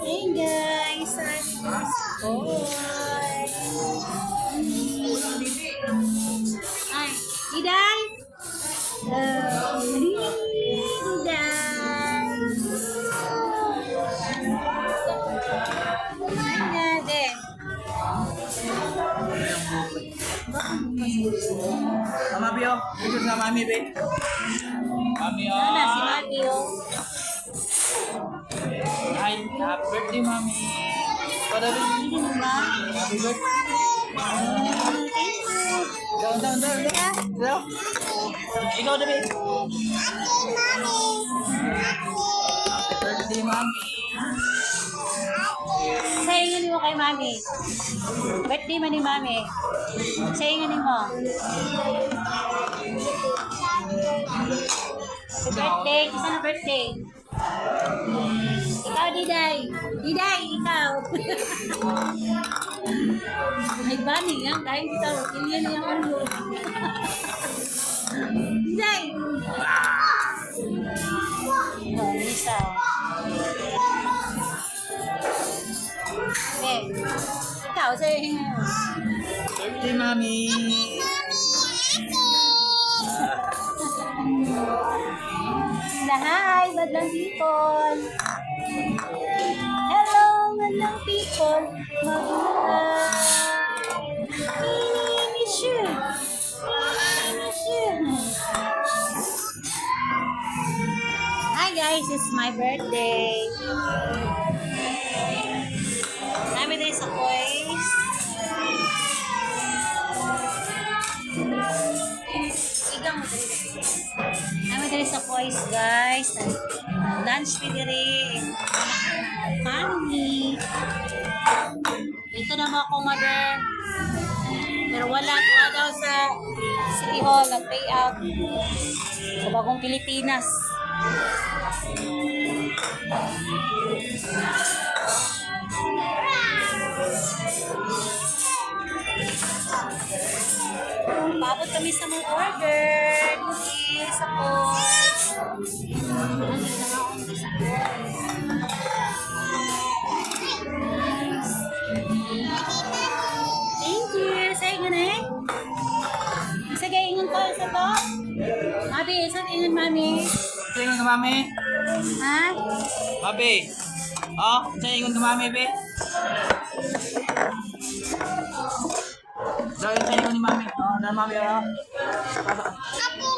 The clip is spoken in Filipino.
Hey guys, Hoy. Ay, Iday. Uh, Iday. Ay, nade. Mama Bio, dito sa Mami Be. Mami, oh. Ano si Mami, oh. Happy birthday, Mami. Ba? Happy birthday. Down, down, down, down. Ikaw na, Be. Happy birthday, Mami. Sayangin mo kay Mami. Birthday mo ni Mami. Sayangin mo. Happy birthday. Isa na birthday. Ikaw, Diday. Diday, ikaw. May bani yan. Dahil ikaw. Iliyan niya ano. Diday. Oh, isa. Eh, ikaw, sayangin mo. Birthday, Mami. Hi, madlang people. Hello, madlang people. Mabuhay. Hi guys, it's my birthday. Namin tayo sa boys. Igang mo tayo. Tayo sa boys, guys. Lunch pa diri. Family. Ito na mga kumader. Pero wala, wala daw sa City Hall. Nag-pay out. Sa bagong Pilipinas. Paabot kami sa mga order. Please, ako. Thank you. Say nga na eh. Sige, ingon to sa to. Mabi, isa ingon mami. Tingin ka, Mami. Ha? Mami. Oh, tingin ka, Mami, Be. Daw yung tingin ni Mami. Oh, dan Mami, oh. Thank